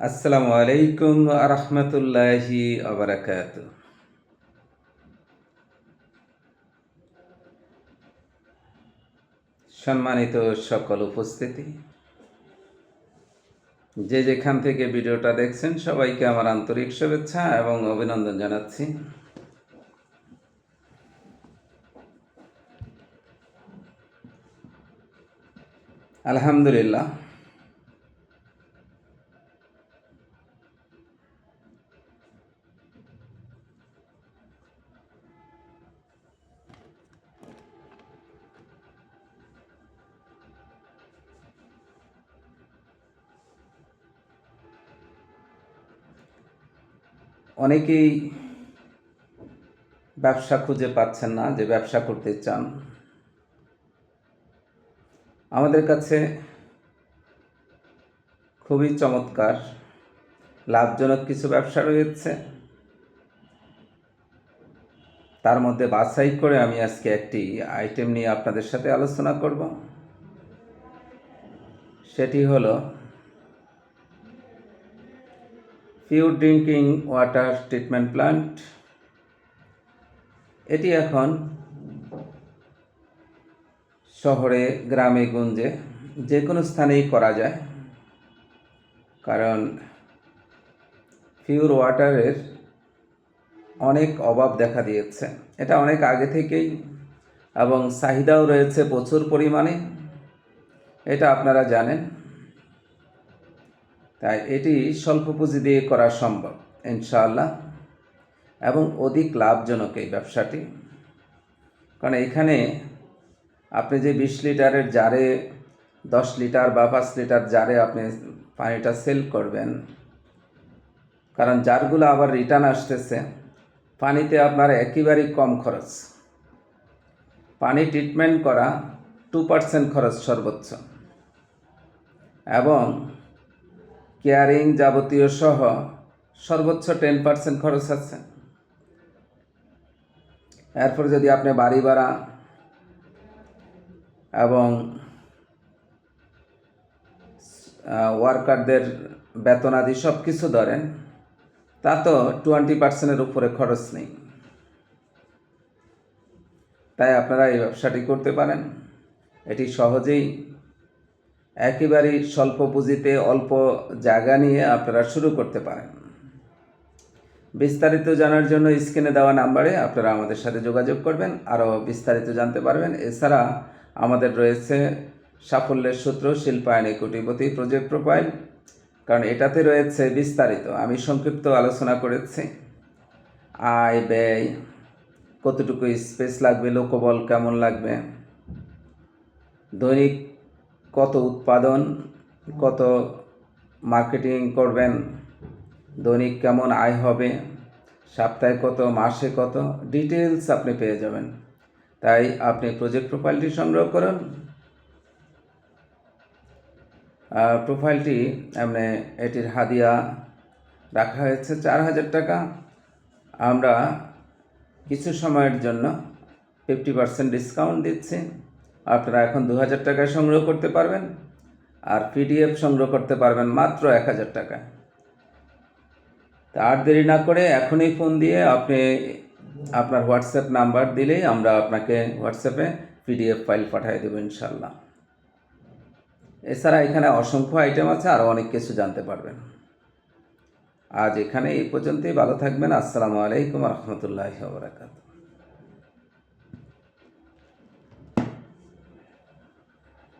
আসসালামু আলাইকুম রহমতুল্লাহি আবরাকাত সম্মানিত সকল উপস্থিতি, যে যেখান থেকে ভিডিওটা দেখছেন সবাইকে আমার আন্তরিক শুভেচ্ছা এবং অভিনন্দন জানাচ্ছি। আলহামদুলিল্লাহ অনেকেই ব্যবসা খুঁজে পাচ্ছেন না যে ব্যবসা করতে চান। আমাদের কাছে খুবই চমৎকার, লাভজনক কিছু ব্যবসা রয়েছে। তার মধ্যে বাছাই করে আমি আজকে একটি আইটেম নিয়ে আপনাদের সাথে আলোচনা করব। সেটি হলো pure drinking water treatment plant এটি এখন শহরে, গ্রামে, গঞ্জে যে কোনো স্থানেই করা যায়। কারণ পিওর ওয়াটারের অনেক অভাব দেখা দিয়েছে। এটা অনেক আগে থেকেই এবং চাহিদাও রয়েছে প্রচুর পরিমাণে। এটা আপনারা জানেন। তাই এটি স্বল্প পুঁজি দিয়ে করা সম্ভব, ইনশাআল্লাহ। এবং অধিক লাভজনক এই ব্যবসাটি। কারণ এখানে আপনি যে বিশ লিটারের জারে, দশ লিটার বা পাঁচ লিটার জারে আপনি পানিটা সেল করবেন, কারণ জারগুলো আবার রিটার্ন আসতেছে, পানিতে আপনার একেবারেই কম খরচ। পানি ট্রিটমেন্ট করা টু পার্সেন্ট খরচ সর্বোচ্চ। এবং কেয়ারিং যাবতীয় সহ সর্বোচ্চ টেন পার্সেন্ট খরচ আছে। এরপর যদি আপনি বাড়ি ভাড়া এবং ওয়ার্কারদের বেতন আদি সব কিছু ধরেন, তা তো টোয়েন্টি পার্সেন্টের উপরে খরচ নেই। তাই আপনারা এই ব্যবসাটি করতে পারেন। এটি সহজেই একেবারেই স্বল্প পুঁজিতে অল্প জায়গা নিয়ে আপনারা শুরু করতে পারেন। বিস্তারিত জানার জন্য স্ক্রিনে দেওয়া নাম্বারে আপনারা আমাদের সাথে যোগাযোগ করবেন, আরও বিস্তারিত জানতে পারবেন। এছাড়া আমাদের রয়েছে সাফল্যের সূত্র শিল্পায়নে কোটিপতি প্রজেক্ট প্রোফাইল, কারণ এটাতে রয়েছে বিস্তারিত। আমি সংক্ষিপ্ত আলোচনা করেছি। আয়, ব্যয়, কতটুকু স্পেস লাগবে, লোকবল কেমন লাগবে, দৈনিক কত উৎপাদন, কত মার্কেটিং করবেন, দৈনিক কেমন আয় হবে, সপ্তাহে কত, মাসে কত ডিটেলস আপনি পেয়ে যাবেন। তাই আপনি প্রজেক্ট প্রোফাইলটি সংগ্রহ করুন। প্রোফাইলটি আপনি এটির হাদিয়া রাখা হয়েছে চার হাজার টাকা। আমরা কিছু সময়ের জন্য ফিফটি পার্সেন্ট ডিসকাউন্ট দিচ্ছি। আপনারা এখন দু হাজার টাকায় সংগ্রহ করতে পারবেন আর পিডিএফ সংগ্রহ করতে পারবেন মাত্র এক হাজার টাকায় তা আর দেরি না করে এখনই ফোন দিয়ে আপনি আপনার হোয়াটসঅ্যাপ নাম্বার দিলেই আমরা আপনাকে হোয়াটসঅ্যাপে পিডিএফ ফাইল পাঠিয়ে দেবো ইনশাল্লাহ এছাড়া এখানে অসংখ্য আইটেম আছে আরও অনেক কিছু জানতে পারবেন। আজ এখানে এই পর্যন্তই, ভালো থাকবেন, আসসালামু আলাইকুম রহমতুল্লাহ বরাকাতু